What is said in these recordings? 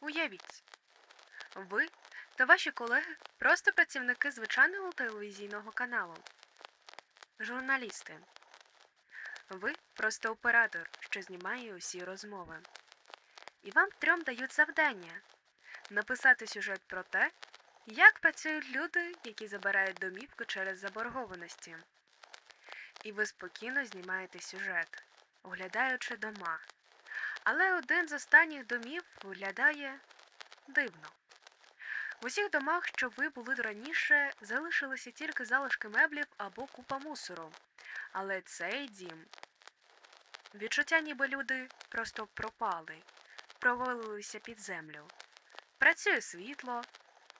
Уявіть, ви та ваші колеги просто працівники звичайного телевізійного каналу. Журналісти. Ви просто оператор, що знімає усі розмови. І вам трьом дають завдання написати сюжет про те, як працюють люди, які забирають домівку через заборгованості. І ви спокійно знімаєте сюжет, оглядаючи дома. Але один з останніх домів виглядає дивно. В усіх домах, що ви були раніше, залишилися тільки залишки меблів або купа мусору. Але цей дім. Відчуття, ніби люди просто пропали, провалилися під землю. Працює світло,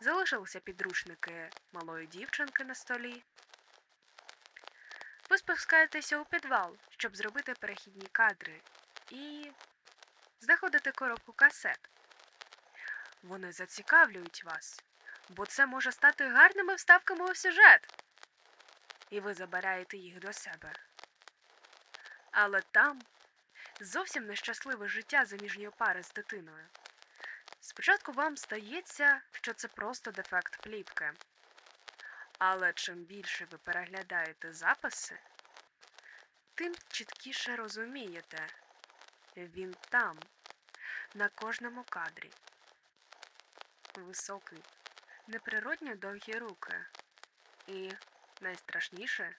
залишилися підручники малої дівчинки на столі. Ви спускаєтеся у підвал, щоб зробити перехідні кадри, і знаходите коробку касет. Вони зацікавлюють вас, бо це може стати гарними вставками у сюжет. І ви забираєте їх до себе. Але там зовсім нещасливе життя заміжньої пари з дитиною. Спочатку вам здається, що це просто дефект плівки. Але чим більше ви переглядаєте записи, тим чіткіше розумієте, він там, на кожному кадрі. Високий, неприродньо довгі руки. І найстрашніше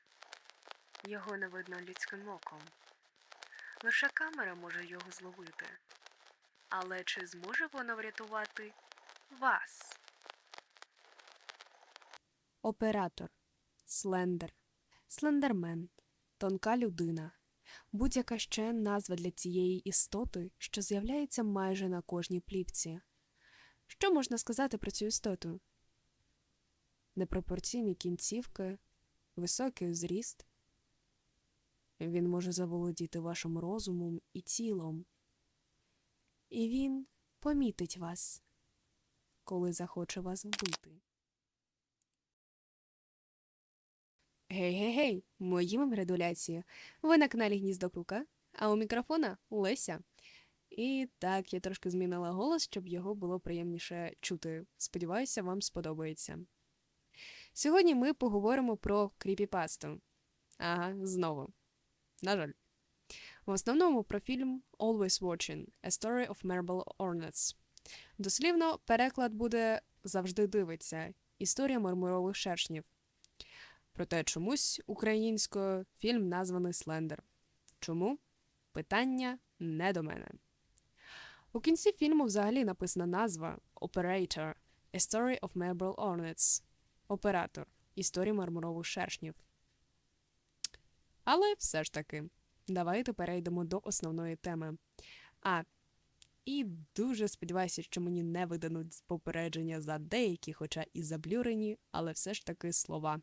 його не видно людським оком. Лише камера може його зловити. Але чи зможе воно врятувати вас? Оператор, слендер, слендермен, тонка людина. Будь-яка ще назва для цієї істоти, що з'являється майже на кожній плівці. Що можна сказати про цю істоту? Непропорційні кінцівки, високий зріст. Він може заволодіти вашим розумом і тілом. І він помітить вас, коли захоче вас вбити. Гей-гей-гей, мої вам градуляції. Ви на каналі Гніздо Крука, а у мікрофона Леся. І так, я трошки змінила голос, щоб його було приємніше чути. Сподіваюся, вам сподобається. Сьогодні ми поговоримо про кріпіпасту. Ага, знову. На жаль. В основному про фільм Always Watching – A Story of Marble Hornets. Дослівно, переклад буде завжди дивиться. Історія мармурових шершнів. Проте чомусь українською фільм названий Слендер. Чому? Питання не до мене. У кінці фільму взагалі написана назва Operator – A Story of Marble Hornets. Оператор Історія мармурових шершнів. Але все ж таки, давайте перейдемо до основної теми. А, і дуже сподіваюся, що мені не видадуть попередження за деякі, хоча і заблюрені, але все ж таки слова.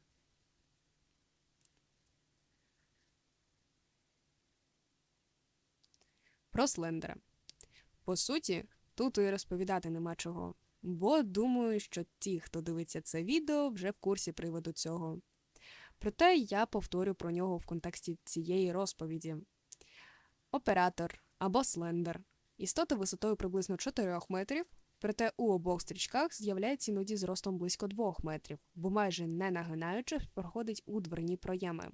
Про Слендера. По суті, тут і розповідати нема чого. Бо думаю, що ті, хто дивиться це відео, вже в курсі приводу цього. Проте я повторю про нього в контексті цієї розповіді. Оператор або слендер. Істота висотою приблизно 4 метрів, проте у обох стрічках з'являється іноді з ростом близько 2 метрів, бо майже не нагинаючи проходить у дверні проєми.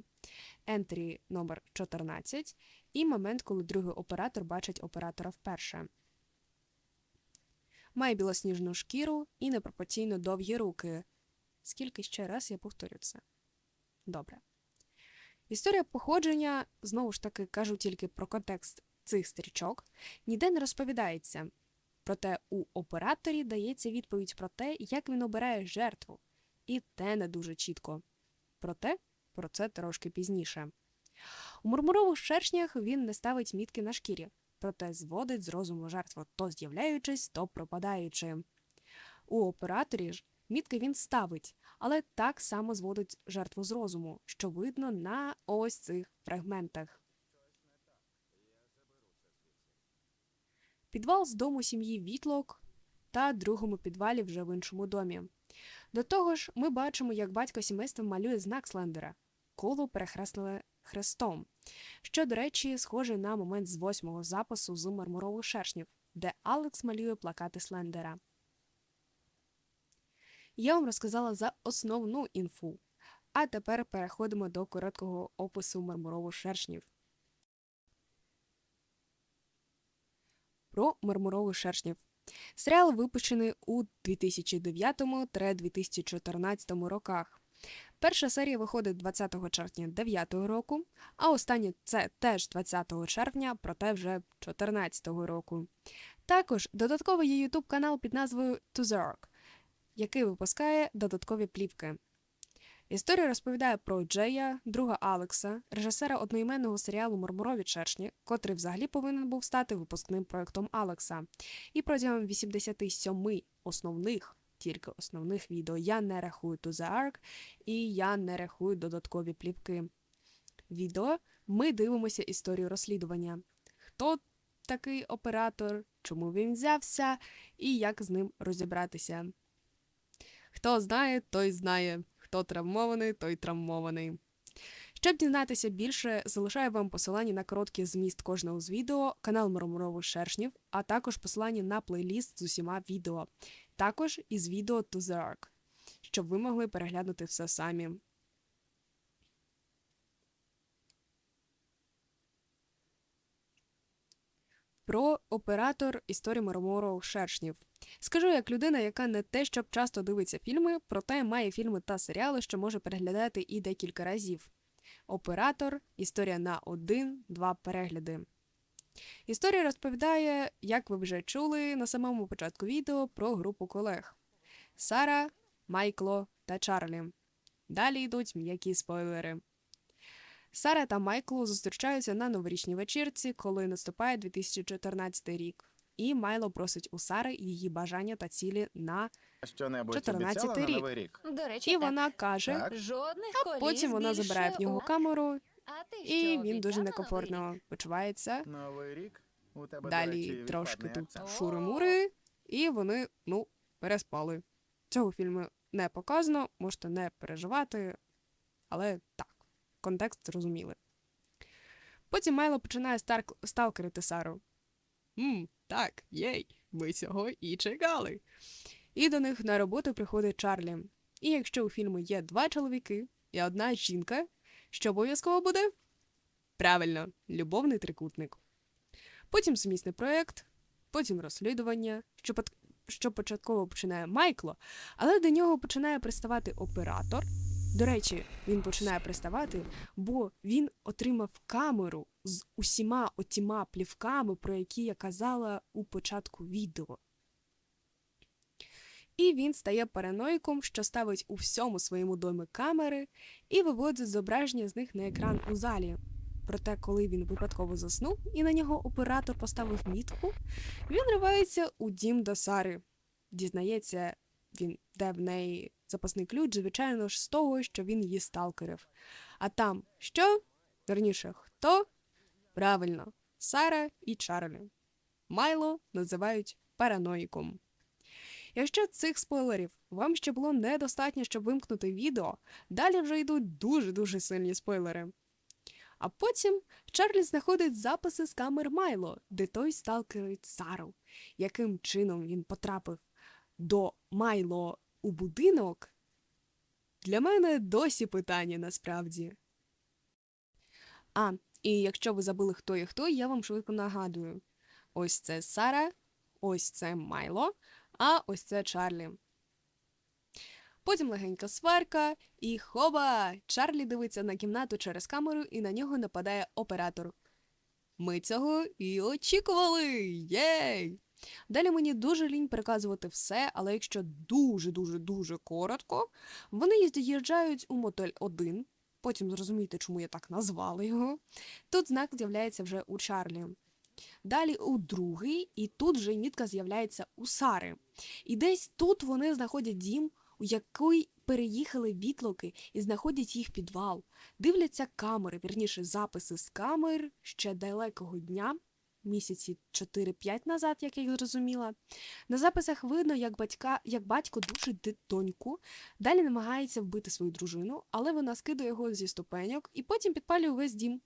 Ентрі номер 14 і момент, коли другий оператор бачить оператора вперше. Має білосніжну шкіру і непропорційно довгі руки. Скільки ще раз я повторю це? Добре. Історія походження, знову ж таки, кажу тільки про контекст цих стрічок, ніде не розповідається. Проте у операторі дається відповідь про те, як він обирає жертву, і те не дуже чітко. Проте про це трошки пізніше. У мурмурових шершнях він не ставить мітки на шкірі, проте зводить з розуму жертву, то з'являючись, то пропадаючи. У операторі ж мітки він ставить, але так само зводить жертву з розуму, що видно на ось цих фрагментах. Підвал з дому сім'ї Вітлок та другому підвалі вже в іншому домі. До того ж, ми бачимо, як батько сімейства малює знак Слендера коло перехреслене хрестом, що, до речі, схоже на момент з восьмого запису з мармурових шершнів. де Алекс малює плакати Слендера. Я вам розказала за основну інфу. А тепер переходимо до короткого опису мармурово-шершнів. Про мармурово-шершнів. Серіал випущений у 2009-2014 роках. Перша серія виходить 20 червня 2009 року, а остання це теж 20 червня, проте вже 2014 року. Також додатковий є YouTube канал під назвою Tuzark, який випускає додаткові плівки. Історія розповідає про Джея, друга Алекса, режисера одноіменного серіалу Мармурові чершні, котрий взагалі повинен був стати випускним проектом Алекса. І протягом 87 основних, тільки основних відео я не рахую To The Ark і я не рахую додаткові плівки. Відео ми дивимося історію розслідування. Хто такий оператор, чому він взявся і як з ним розібратися. Хто знає, той знає. Хто травмований, той травмований. Щоб дізнатися більше, залишаю вам посилання на короткий зміст кожного з відео, канал Мармурових Шершнів, а також посилання на плейліст з усіма відео, також із відео To The Ark, щоб ви могли переглянути все самі. Про оператор історії мармурових шершнів. Скажу як людина, яка не те, щоб часто дивиться фільми, проте має фільми та серіали, що може переглядати і декілька разів. Оператор історія на один-два перегляди. Історія розповідає, як ви вже чули на самому початку відео про групу колег Сара, Майкло та Чарлі. Далі йдуть м'які спойлери. Сара та Майкло зустрічаються на новорічній вечірці, коли наступає 2014 рік. І Майло просить у Сари її бажання та цілі на Що-небудь 14-й обіцяла на рік. новий рік? До речі, і так. вона каже, Так. жодних коліс потім вона забирає в нього у- камеру, А і він дуже некомфортно почувається. Новий рік? У тебе, Далі трошки тут шури-мури, і вони, ну, переспали. Цього фільму не показано, можете не переживати, але так, контекст зрозуміли. Потім Майло починає старк... сталкерити Сару. Мм, так, єй, ми цього і чекали. І до них на роботу приходить Чарлі. І якщо у фільму є два чоловіки і одна жінка, що обов'язково буде? Правильно, любовний трикутник. Потім сумісний проєкт, потім розслідування, що, що початково починає Майкло, але до нього починає приставати оператор. До речі, він починає приставати, бо він отримав камеру з усіма отіма плівками, про які я казала у початку відео. І він стає параноїком, що ставить у всьому своєму домі камери і виводить зображення з них на екран у залі. Проте, коли він випадково заснув і на нього оператор поставив мітку, він ривається у дім до Сари. Дізнається він, де в неї запасний ключ, звичайно ж, з того, що він її сталкерив. А там що? Верніше, хто? Правильно, Сара і Чарлі. Майло називають параноїком. Якщо цих спойлерів вам ще було недостатньо, щоб вимкнути відео, далі вже йдуть дуже-дуже сильні спойлери. А потім Чарлі знаходить записи з камер Майло, де той сталкерить Сару. Яким чином він потрапив до Майло у будинок? Для мене досі питання насправді. А, і якщо ви забули, хто є хто, я вам швидко нагадую: ось це Сара, ось це Майло, а ось це Чарлі. Потім легенька сварка, і хоба! Чарлі дивиться на кімнату через камеру, і на нього нападає оператор. Ми цього і очікували! Єй! Далі мені дуже лінь переказувати все, але якщо дуже-дуже дуже коротко, вони з'їжджають у мотель 1, потім зрозумієте, чому я так назвала його. Тут знак з'являється вже у Чарлі. Далі у другий, і тут вже мітка з'являється у Сари. І десь тут вони знаходять дім, у який переїхали відлоки і знаходять їх підвал. Дивляться камери, вірніше, записи з камер ще далекого дня, місяці 4-5 назад, як я їх зрозуміла. На записах видно, як, батька, як батько душить доньку, далі намагається вбити свою дружину, але вона скидає його зі ступеньок і потім підпалює весь дім.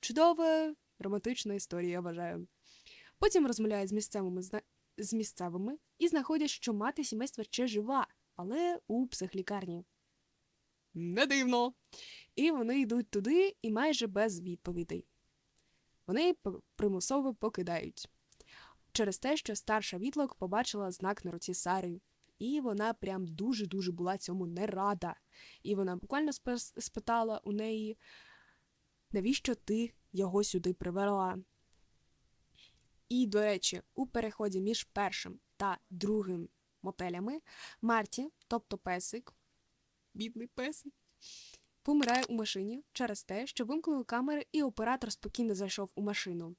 Чудова романтична історія, я вважаю. Потім розмовляють з місцевими з місцевими і знаходять, що мати сімейства ще жива, але у психлікарні. Не дивно. І вони йдуть туди і майже без відповідей. Вони примусово покидають через те, що старша Вітлок побачила знак на руці Сари, і вона прям дуже-дуже була цьому не рада. І вона буквально спитала у неї, навіщо ти його сюди привела? І, до речі, у переході між першим та другим мотелями Марті, тобто песик, бідний песик, помирає у машині через те, що вимкнули камери, і оператор спокійно зайшов у машину.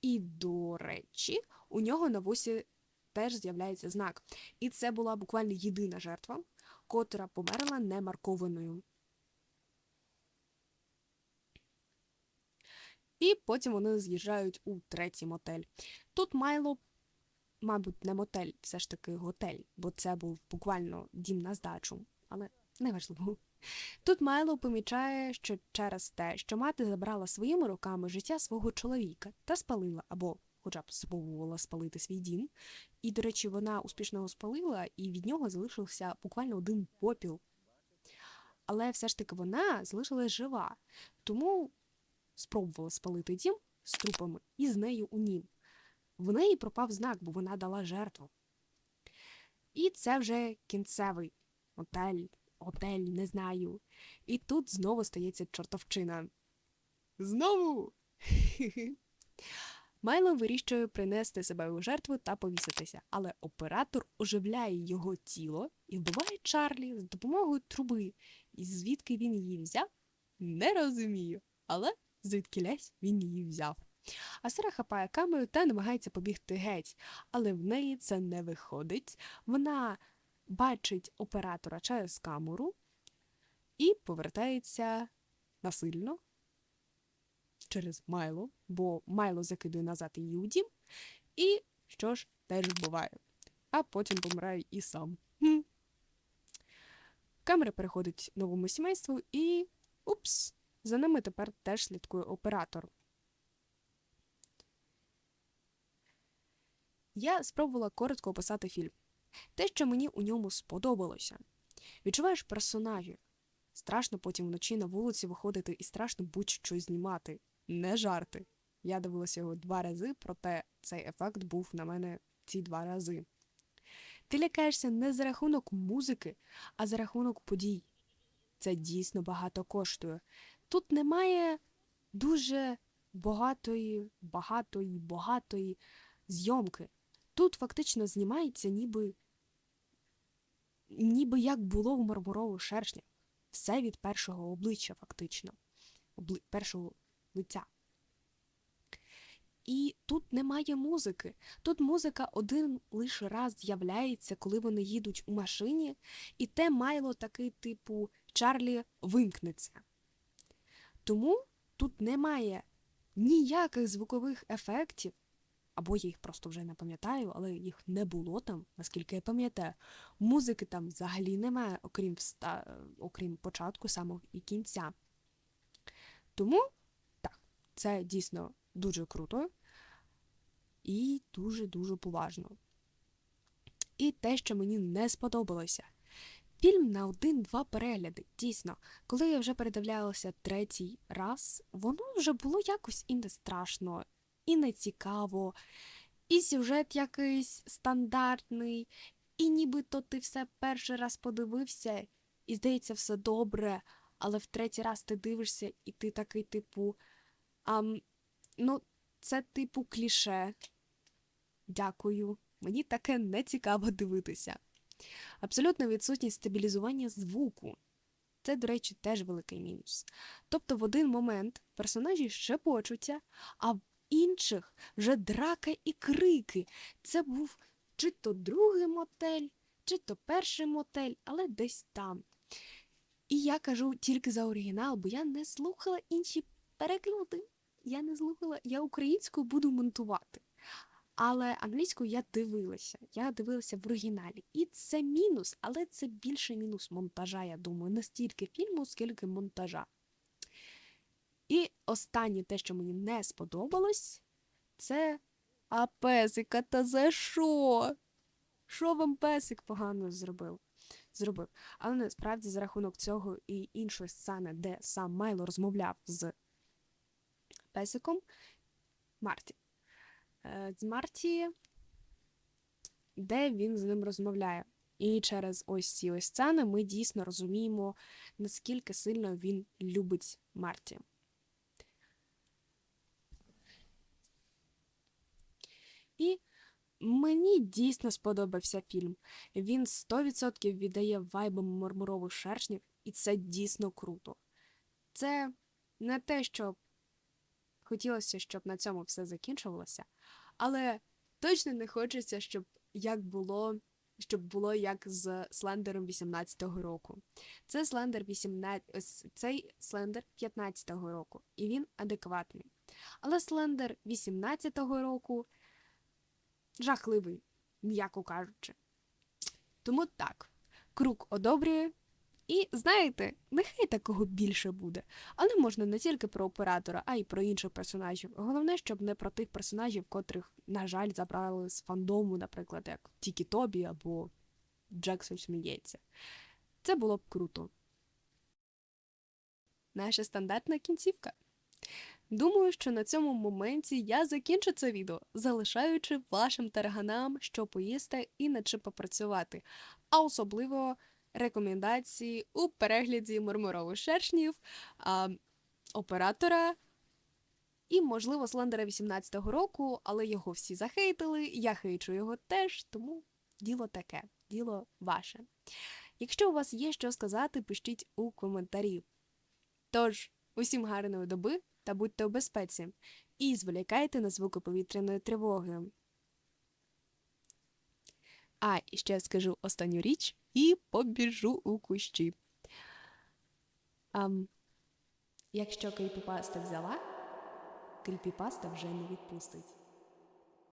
І, до речі, у нього на вусі теж з'являється знак. І це була буквально єдина жертва, котра померла немаркованою. І потім вони з'їжджають у третій мотель. Тут Майло, мабуть, не мотель, все ж таки готель, бо це був буквально дім на здачу, але неважливо. Тут Майло помічає, що через те, що мати забрала своїми руками життя свого чоловіка та спалила або хоча б спробувала спалити свій дім. І, до речі, вона успішно його спалила, і від нього залишився буквально один попіл. Але все ж таки вона залишилась жива, тому спробувала спалити дім з трупами і з нею у нім. В неї пропав знак, бо вона дала жертву. І це вже кінцевий готель, готель, не знаю. І тут знову стається чортовчина. Знову. Майло вирішує принести себе у жертву та повіситися, але оператор оживляє його тіло і вбиває Чарлі з допомогою труби. І звідки він її взяв, не розумію. Але звідкілясь він її взяв. А хапає камеру та намагається побігти геть, але в неї це не виходить. Вона бачить оператора через камеру і повертається насильно через Майло, бо Майло закидує назад її у дім, і що ж, теж вбиває. А потім помирає і сам. Камера переходить новому сімейству і. Упс! За ними тепер теж слідкує оператор. Я спробувала коротко описати фільм. Те, що мені у ньому сподобалося. Відчуваєш персонажів. Страшно потім вночі на вулиці виходити і страшно будь-що знімати. Не жарти. Я дивилася його два рази, проте цей ефект був на мене ці два рази. Ти лякаєшся не за рахунок музики, а за рахунок подій. Це дійсно багато коштує. Тут немає дуже багатої, багатої, багатої зйомки. Тут фактично знімається ніби, ніби як було в мармурову шершня. Все від першого обличчя, фактично, Обли... першого лиця. І тут немає музики. Тут музика один лише раз з'являється, коли вони їдуть у машині, і те майло такий типу Чарлі вимкнеться. Тому тут немає ніяких звукових ефектів, або я їх просто вже не пам'ятаю, але їх не було там, наскільки я пам'ятаю. Музики там взагалі немає, окрім, вста... окрім початку самого і кінця. Тому так, це дійсно дуже круто і дуже-дуже поважно. І те, що мені не сподобалося. Фільм на один-два перегляди. Дійсно, коли я вже передивлялася третій раз, воно вже було якось і не страшно, і не цікаво, і сюжет якийсь стандартний, і нібито ти все перший раз подивився, і здається, все добре, але в третій раз ти дивишся, і ти такий, типу, ам, ну, це типу кліше. Дякую. Мені таке не цікаво дивитися. Абсолютна відсутність стабілізування звуку. Це, до речі, теж великий мінус. Тобто в один момент персонажі шепочуться, а в інших вже драка і крики. Це був чи то другий мотель, чи то перший мотель, але десь там. І я кажу тільки за оригінал, бо я не слухала інші переклади. Я не слухала, я українською буду монтувати. Але англійською я дивилася. Я дивилася в оригіналі. І це мінус, але це більше мінус монтажа, я думаю, не стільки фільму, скільки монтажа. І останнє те, що мені не сподобалось, це А песика та за що? Що вам песик погано зробив? Зробив. Але насправді за рахунок цього і іншої сцени, де сам Майло розмовляв з песиком Марті. Е, З Марті, де він з ним розмовляє. І через ось ці ось сцени ми дійсно розуміємо, наскільки сильно він любить Марті. І мені дійсно сподобався фільм. Він 100% віддає вайбом мармурових шершнів, і це дійсно круто. Це не те, що хотілося, щоб на цьому все закінчувалося, але точно не хочеться, щоб як було, щоб було як з Слендером 18-го року. Це Слендер 18, цей Слендер 15-го року, і він адекватний. Але Слендер 18-го року жахливий, м'яко кажучи. Тому так, круг одобрює. І знаєте, нехай такого більше буде. Але можна не тільки про оператора, а й про інших персонажів. Головне, щоб не про тих персонажів, котрих, на жаль, забрали з фандому, наприклад, як Тікі Тобі або Джексон сміється. Це було б круто. Наша стандартна кінцівка. Думаю, що на цьому моменті я закінчу це відео, залишаючи вашим тарганам, що поїсти і над чим попрацювати, а особливо рекомендації у перегляді мармурових шершнів, а, оператора і, можливо, Слендера 18-го року, але його всі захейтили, я хейчу його теж, тому діло таке, діло ваше. Якщо у вас є що сказати, пишіть у коментарі. Тож, усім гарної доби та будьте у безпеці. І зволікайте на звуки повітряної тривоги. А, ще скажу останню річ і побіжу у кущі. А, якщо кріпіпаста взяла, кріпіпаста вже не відпустить.